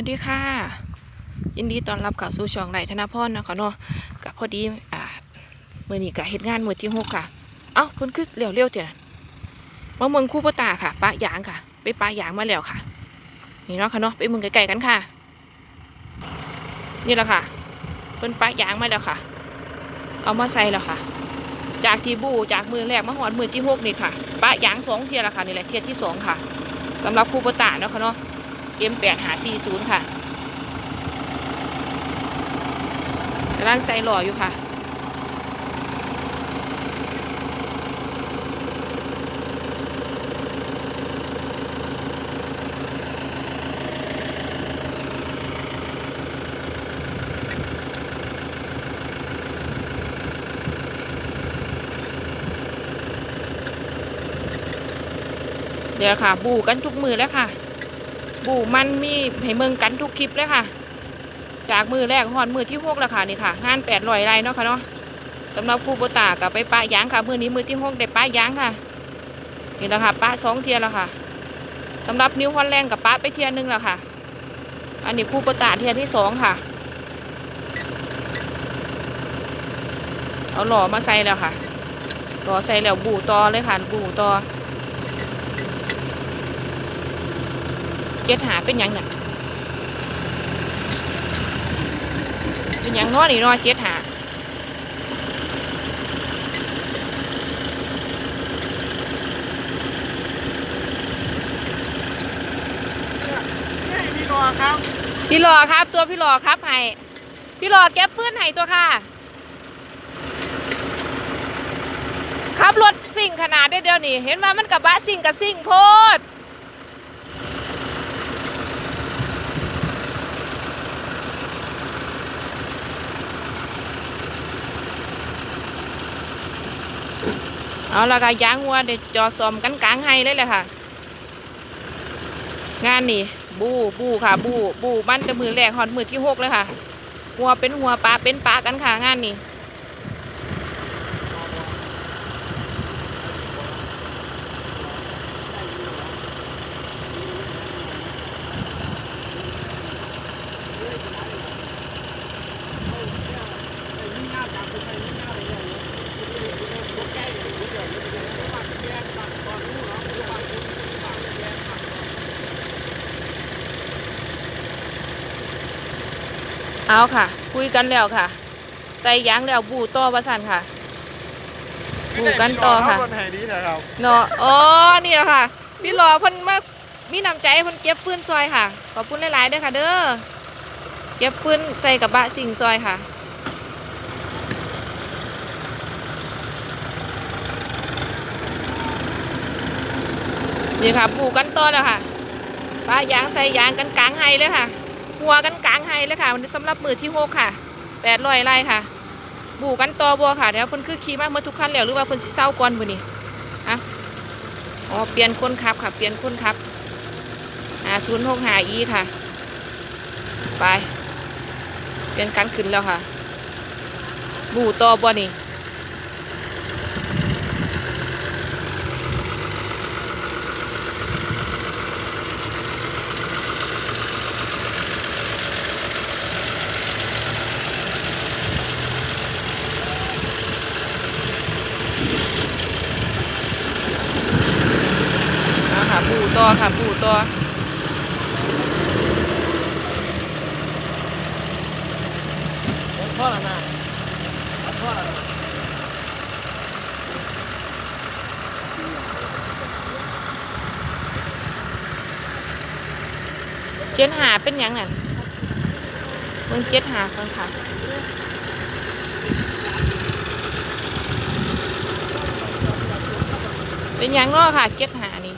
วัสดีค่ะ ยินดีต้อนรับเข้าสู่ช่องไหลธนพรนะคะเนาะกับพอดีอ่ามือนี้กับเหตุงานมือที่หกค่ะ เอ้าเพิ่นคือเร็วเร็วเถอะนะมาเมืองคู่ปตาค่ะปะยางค่ะ ไปปะยางมาแล้วค่ะ นี่เนาะค่ะเนาะไปเมืองไกลๆกันค่ะ นี่แหละค่ะเพิ่นปะยางมาแล้วค่ะ เอามาใส่แล้วค่ะ จากที่บูจากมือแรกมาหอดมือที่หกนี่ค่ะปะยางสองเทียละค่ะนี่แหละเทียที่สองค่ะสำหรับคู่ปตาเนาะค่ะเนาะ M8 หา40ค่ะกำลังใส่หล่ออยู่ค่ะเดี๋ยวค่ะ บูกันทุกมือแล้วค่ะ บูมันมีให้เมืองกันทุกคลิปเลยค่ะ จากมือแรกหอนมือที่หกแล้วค่ะนี่ค่ะงานแปดร้อยไรเนาะค่ะเนาะสำหรับครูโบตากับไปปะยางค่ะมือนี้มือที่หกได้ปะยางค่ะนี่แหละค่ะปะสองเทียแล้วค่ะสำหรับนิ้วฮอลแลนด์กับปะไปเทียหนึงแล้วค่ะ อันนี้ครูโบตาเทียที่สองค่ะ เอาหล่อมาใส่แล้วค่ะหล่อใส่แล้วบูต่อเลยค่ะบูต่อ เจ็ดหาเป็นหยังน่ะเป็นหยังน้อนี่น้อเจ็ดหานี่พี่กอครับ พี่หลอครับ ตัวพี่หลอครับให้พี่หลอเก็บพื้นให้ตัวค่ะขับรถสิ่งขนาดได้เดียวนี่ เห็นว่ามันกับบะสิ่งกับสิ่งโพด เอาละค่ะยางวัวเดี๋ยวจอสอมกันกลางให้เลยแหละค่ะ งานนี่บูบูค่ะ บูบูบ้านจะมือแรกหอนมือที่หกเลยค่ะหัวเป็นหัวปลาเป็นปลากันค่ะงานนี้ เอาค่ะ คุยกันแล้วค่ะใส่ยางแล้วบูต่อประสันค่ะ บูกันต่อค่ะคนไทยดีนะครับเนาะอ๋อนี่แหละค่ะ พี่รอเพิ่นมามีน้ำใจเพิ่นเก็บฟืนซอยค่ะ ขอบคุณหลายๆเด้อค่ะ เด้อเก็บฟืนใส่กับบะสิ่งซอยค่ะนี่ค่ะปลูกกันต้นแล้วค่ะปลายางใส่ยางกันกลางไฮเลยค่ะ หัวกันกลางไฮเลยค่ะวันนี้สำหรับมือที่หกค่ะแปดร้อยไร่ค่ะปลูกันต่อบัวค่ะเดี๋ยวเพิ่นคือขี่มากเมื่อทุกคันแล้วหรือว่าเพิ่นสิเศร้าก่อนบุนี่อะอ๋อเปลี่ยนคนขับค่ะ เปลี่ยนคนขับหาศูนย์หกหาอีค่ะ ไป เปลี่ยนกันขึ้นแล้วค่ะ บูต่อบัวนี่ ปูต่อค่ะปูต่อผมพ่อละนะผมพ่อละนะเจ็ดหาเป็นหยังไงเมืองเจ็ดหาคนค่ะเป็นหยังเนาะค่ะเจ็ดหานี่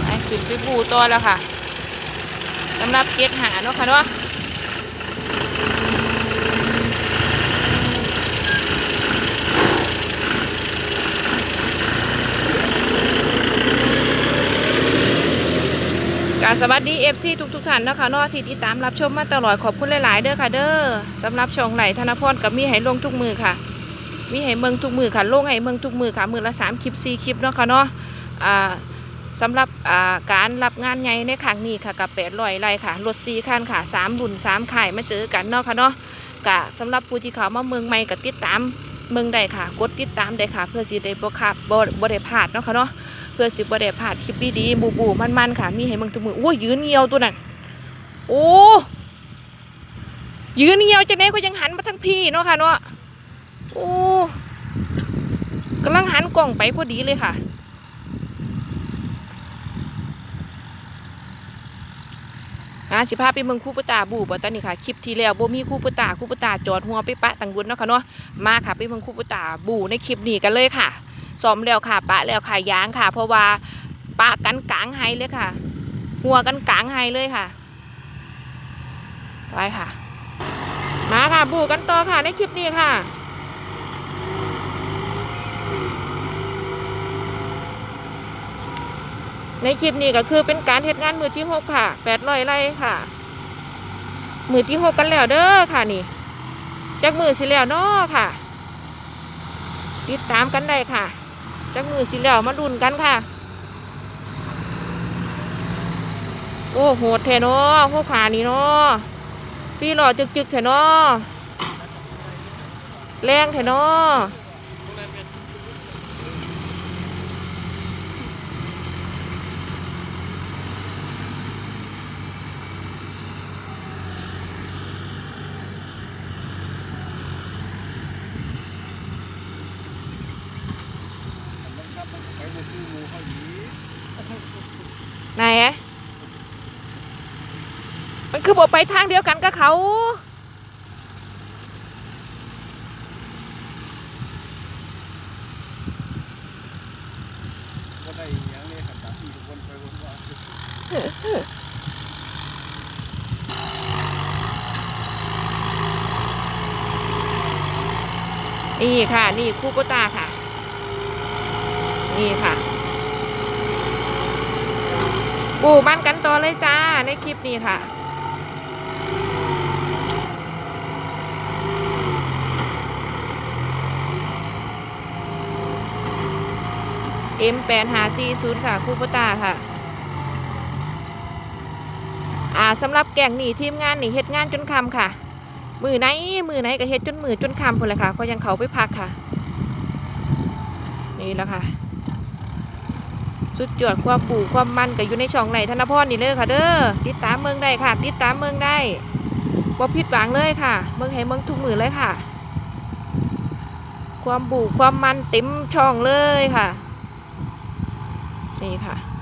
ไป ขึ้นไปปูตัวแล้วค่ะสำหรับเจ็ดหาเนาะค่ะเนาะการสวัสดีเอฟซีทุกทุกๆท่านนะคะนาะที่ติดตามรับชมมาตลอดขอบคุณหลาย ๆ เด้อค่ะ เด้อสำหรับช่องไหลธนพรกับมีให้ลงทุกมือค่ะ มีให้เมืองทุกมือค่ะลงให้เมืองทุกมือค่ะมือละสามคลิปสี่คลิปเนาะค่ะเนาะอ่า สำหรับการรับงานใหญ่ในครั้งนี้ค่ะกับแปดร้อยไร่ค่ะรถสี่คันค่ะสามรุ่นสามข่ายมาเจอกันเนาะค่ะเนาะกะสำหรับผู้ที่เขามาเมืองใหม่กับติดตามเมืองใดค่ะ กดติดตามได้ค่ะ เพื่อสิได้บ่ขาดบ่บ่ได้พลาดเนาะค่ะเนาะเพื่อสิบ่ได้พลาดคลิปดีๆบูบูมันๆค่ะ มีให้เมึงทุกมือโอ้ยยืนเงียวตัวนั้นโอ้ยืนเงียวจังได๋ก็ยังหันมาทั้งพี่เนาะค่ะเนาะโอ้กำลังหันกล้องไปพอดีเลยค่ะ อ่าสิพาไปเมืองคูปตาบูบ่ตอนนี้ค่ะคลิปที่แล้วบ่มีคูปตาคูปตาจอดหัวไปปะตังบุญเนาะค่ะเนาะมาค่ะไปเมืองคูปตาบูในคลิปนี้กันเลยค่ะซ้อมแล้วค่ะ ปะแล้วค่ะยางค่ะ เพราะว่าปะกันกลางไฮเลยค่ะ หัวกันกลางไฮเลยค่ะไปค่ะ มาค่ะบูกันต่อค่ะในคลิปนี้ค่ะ ในคลิปนี้ก็คือเป็นการเทศงานมือที่หกค่ะแปดร้อยไร่ค่ะ มือที่หกกันแล้วเด้อค่ะนี่จากมือสิแล้วเนาะค่ะ ติดตามกันได้ค่ะจากมือสิแล้วมาดุนกันค่ะ โอ้โหดแทนาะพวกขานี่เนาะฟีหล่อจึกๆแทนาะแรงแทนาะไหนอะมัน คือบอกไปทางเดียวกันกับเขาคนใดอย่างนี้ขันตาที่วนไปวนมานี่ค่ะ นี่คู่โปตาค่ะ นี่ค่ะ ปูบ้านกันต่อเลยจ้า ในคลิปนี้ค่ะ M แปดหาซีศูนย์ค่ะคู่ปตาค่ะอ่าสำหรับแก่งหนีทีมงานหนีเฮ็ดงานจนคำค่ะ มือไหนมือไหนก็เฮ็ดจนมือจนคำพุ่นเลยค่ะ ก็ยังเขาไปพักค่ะ นี่แหละค่ะ สุดยอดความปู่ความมันก็อยู่ในช่องไหนธนพรนี่เลยค่ะ เด้อติดตามเมืองได้ค่ะ ติดตามเมืองได้บ่ผิดหวังเลยค่ะเมืองให้เมืองทุกมือเลยค่ะ ความปู่ความมันเต็มช่องเลยค่ะ นี่ค่ะ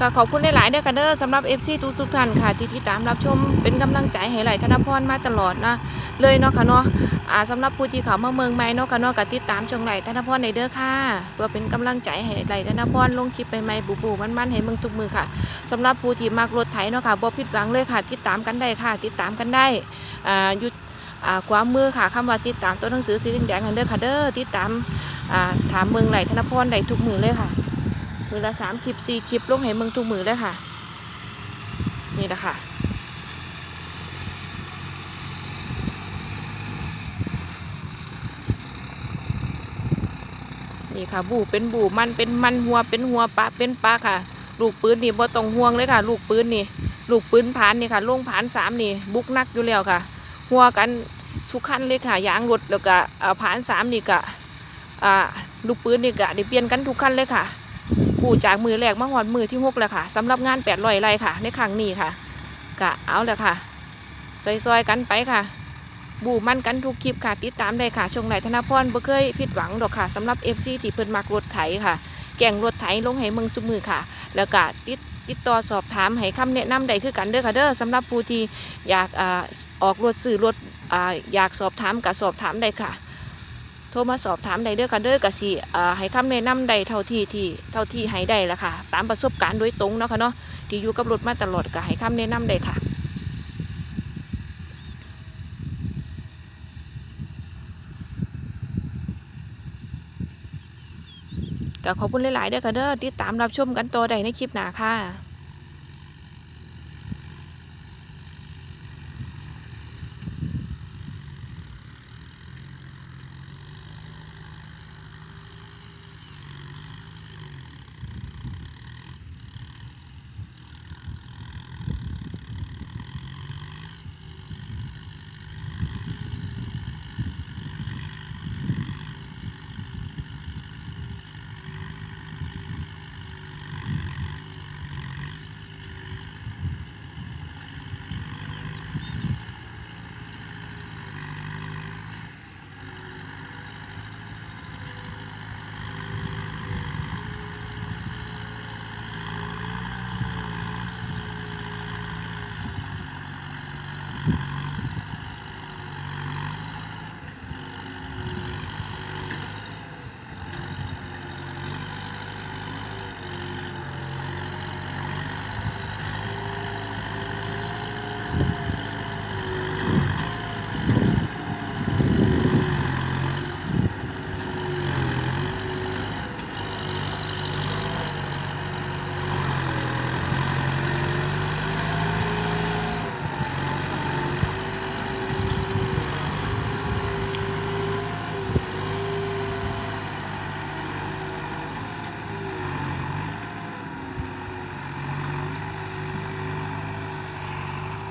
ก็ขอบคุณหลายๆเด้อค่ะเด้อสำหรับ FC ทุกทุกท่านค่ะที่ติดตามรับชมเป็นกำลังใจให้ไหลธนพรมาตลอดนะเลยเนาะค่ะเนาะอ่าสำหรับผู้ที่เขามาเมืองใหม่เนาะค่ะเนาะก็ติดตามช่องไหลธนพรในเด้อค่ะเพื่อเป็นกำลังใจให้ไหลธนพรลงคลิปใหม่ๆบูๆมันๆให้เมืองทุกมือค่ะสำหรับผู้ที่มักรถไถเนาะค่ะบ่ผิดหวังเลยค่ะ ติดตามกันได้ค่ะ ติดตามกันได้อ่าอยู่ความมือค่ะคำว่าติดตามตัวหนังสือสีแดงกันเด้อค่ะเด้อติดตามถามเมืองไหลธนพรได้ทุกมือเลยค่ะ มือละสามคลิปสี่คลิปลงให้เมืองทุกมือเลยค่ะ นี่แหละค่ะนี่ค่ะบูเป็นบูมันเป็นมันหัวเป็นหัวปลาเป็นปลาค่ะ ลูกปืนนี่บ่ต้องห่วงเลยค่ะ ลูกปืนนี่ ลูกปืนผานนี่ค่ะลงผานสามนี่ บุกนักอยู่แล้วค่ะ หัวกันทุกคันเลยค่ะยางรถแล้วก็อ่าผานสามนี่ก็ลูกปืนนี่ก็ได้เปลี่ยนกันทุกคันเลยค่ะ ปูจากมือแรกมาหอดมือที่หกแล้วค่ะสำหรับงานแปดร้อยไร่ค่ะ ในครั้งนี้ค่ะกะเอาแล้วค่ะซอยๆกันไปค่ะ บูมันกันทุกคลิปค่ะ ติดตามได้ค่ะช่วงไหนธนพรบ่เคยผิดหวังดอกค่ะสำหรับ FC ที่เพิ่นมักรถไถค่ะ แก่งรถไถลงให้เมืองสุมือค่ะ แล้วก็ติดติดต่อสอบถามให้คำแนะนำได้คือกันเด้อค่ะเด้อสำหรับผู้ที่อยากออกรถซื้อรถออยากสอบถามก็สอบถามได้ค่ะ โทรมาสอบถามได้เด้อค่ะเด้อก็สิอ่าให้คำแนะนำได้เท่าที่ที่เท่าที่ให้ได้ละค่ะ ตามประสบการณ์โดยตรงเนาะค่ะเนาะที่อยู่กับรถมาตลอดก็ให้คำแนะนำได้ค่ะก็ขอบคุณหลาย ๆ เด้อค่ะเด้อติดตามรับชมกันต่อได้ในคลิปหน้าค่ะ